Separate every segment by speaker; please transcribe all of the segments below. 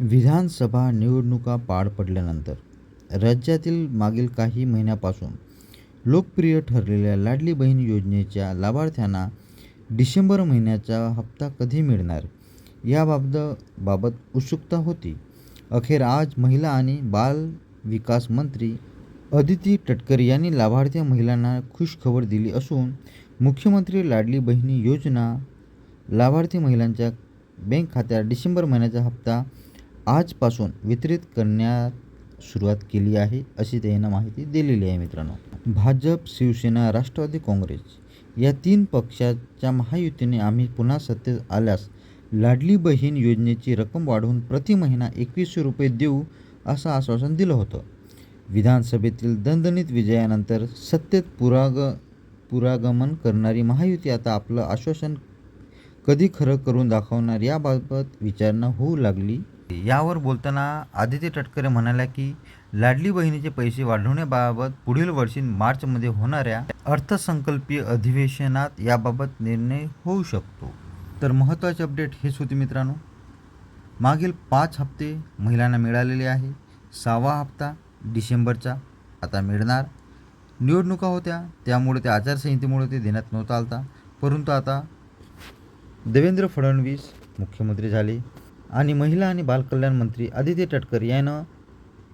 Speaker 1: विधानसभा निवडणुका पार पडल्यानंतर राज्यातील मागील काही महिन्यापासून लोकप्रिय ठरलेल्या लाडली बहीण योजनेच्या लाभार्थ्यांना डिसेंबर महिन्याचा हप्ता कधी मिळणार? याबाबत बाबत उत्सुकता होती. अखेर आज महिला आणि बाल विकास मंत्री अदिती तटकरे यांनी लाभार्थी महिलांना खुशखबर दिली असून मुख्यमंत्री लाडली बहिणी योजना लाभार्थी महिलांच्या बँक खात्यात डिसेंबर महिन्याचा हप्ता आजपासून वितरित करण्यात सुरुवात केली आहे अशी त्यानं माहिती दिलेली आहे मित्रांनो. भाजप शिवसेना राष्ट्रवादी काँग्रेस या तीन पक्षाच्या महायुतीने आम्ही पुन्हा सत्तेत आल्यास लाडली बहीण योजनेची रक्कम वाढवून प्रति महिना एकवीसशे रुपये देऊ असं आश्वासन दिलं होतं. विधानसभेतील दणदणीत विजयानंतर सत्तेत पुराग पुरागमन करणारी महायुती आता आपलं आश्वासन कधी खरं करून दाखवणार याबाबत विचारणा होऊ लागली यावर बोलताना आदित्य तटकरे म्हणाल्या की लाडली बहिणीचे पैसे वाढवण्याबाबत पुढील वर्षी मार्चमध्ये होणाऱ्या अर्थसंकल्पीय अधिवेशनात याबाबत निर्णय होऊ शकतो. तर महत्त्वाचे अपडेट हेच होते मित्रांनो. मागील पाच हप्ते महिलांना मिळालेले आहे. सहावा हप्ता डिसेंबरचा. आता मिळणार. निवडणुका होत्या. त्यामुळे त्या आचारसंहितेमुळे ते देण्यात नव्हता आलता. परंतु आता देवेंद्र फडणवीस मुख्यमंत्री झाले. आणि महिला आणि बालकल्याण मंत्री आदित्य टटकर यानं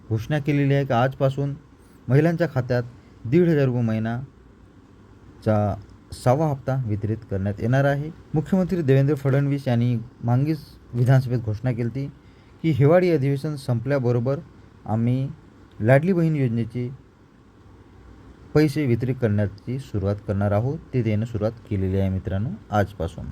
Speaker 1: घोषणा केलेली आहे की आजपासून महिलांच्या खात्यात दीड हजार रुपये महिनाचा सहावा हप्ता वितरित करण्यात येणार आहे. मुख्यमंत्री देवेंद्र फडणवीस यांनी मागीच विधानसभेत घोषणा केली होती की हिवाळी अधिवेशन संपल्याबरोबर आम्ही लाडली बहीण योजनेचे पैसे वितरित करण्याची सुरुवात करणार आहोत. ते देणं सुरुवात केलेली आहे मित्रांनो आजपासून.